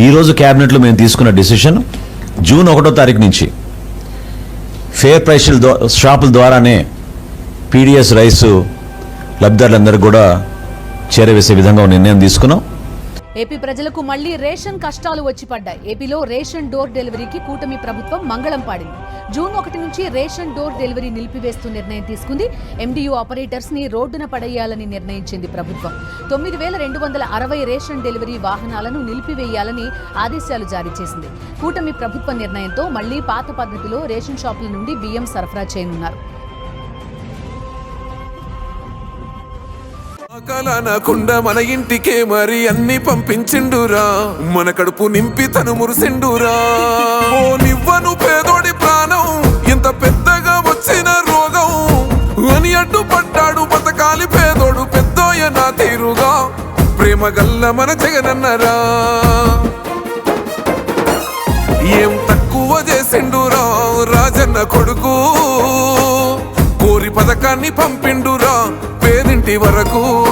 ఈరోజు క్యాబినెట్లో మేము తీసుకున్న డిసిషన్ జూన్ ఒకటో తారీఖు నుంచి ఫేర్ ప్రైస్ల షాపుల ద్వారానే పీడిఎస్ రైస్ లబ్ధిదారులందరికీ కూడా చేరవేసే విధంగా నిర్ణయం తీసుకున్నాం. ఏపీ ప్రజలకు మళ్ళీ రేషన్ కష్టాలు వచ్చి పడ్డాయి. ఏపీలో రేషన్ డోర్ డెలివరీకి కూటమి ప్రభుత్వం మంగళం పాడింది. జూన్ ఒకటి నుంచి రేషన్ డోర్ డెలివరీ నిలిపివేస్తూ నిర్ణయం తీసుకుంది. ఎండియూ ఆపరేటర్స్ని రోడ్డున పడేయాలని నిర్ణయించింది ప్రభుత్వం. తొమ్మిది వేల రెండు వందల అరవై రేషన్ డెలివరీ వాహనాలను నిలిపివేయాలని ఆదేశాలు జారీ చేసింది. కూటమి ప్రభుత్వ నిర్ణయంతో మళ్ళీ పాత పద్ధతిలో రేషన్ షాపుల నుండి బియ్యం సరఫరా చేయనున్నారు. ఆకలనకుండా మన ఇంటికే మరి అన్ని పంపించిండురా. మన కడుపు నింపి తను మురిసిండురా. ఓ నివ్వను పేదోడి ప్రాణం ఇంత పెద్దగా వచ్చిన రోగం. అని అడ్డుపడ్డాడు బతకాలి పేదోడు పెద్దోయ నా తీరుగా. ప్రేమ గల్ల మన జగనన్నరా. ఏం తక్కువ చేసిండురా రాజన్న కొడుకు. కోరి పథకాన్ని పంపిండురా పేదింటి వరకు.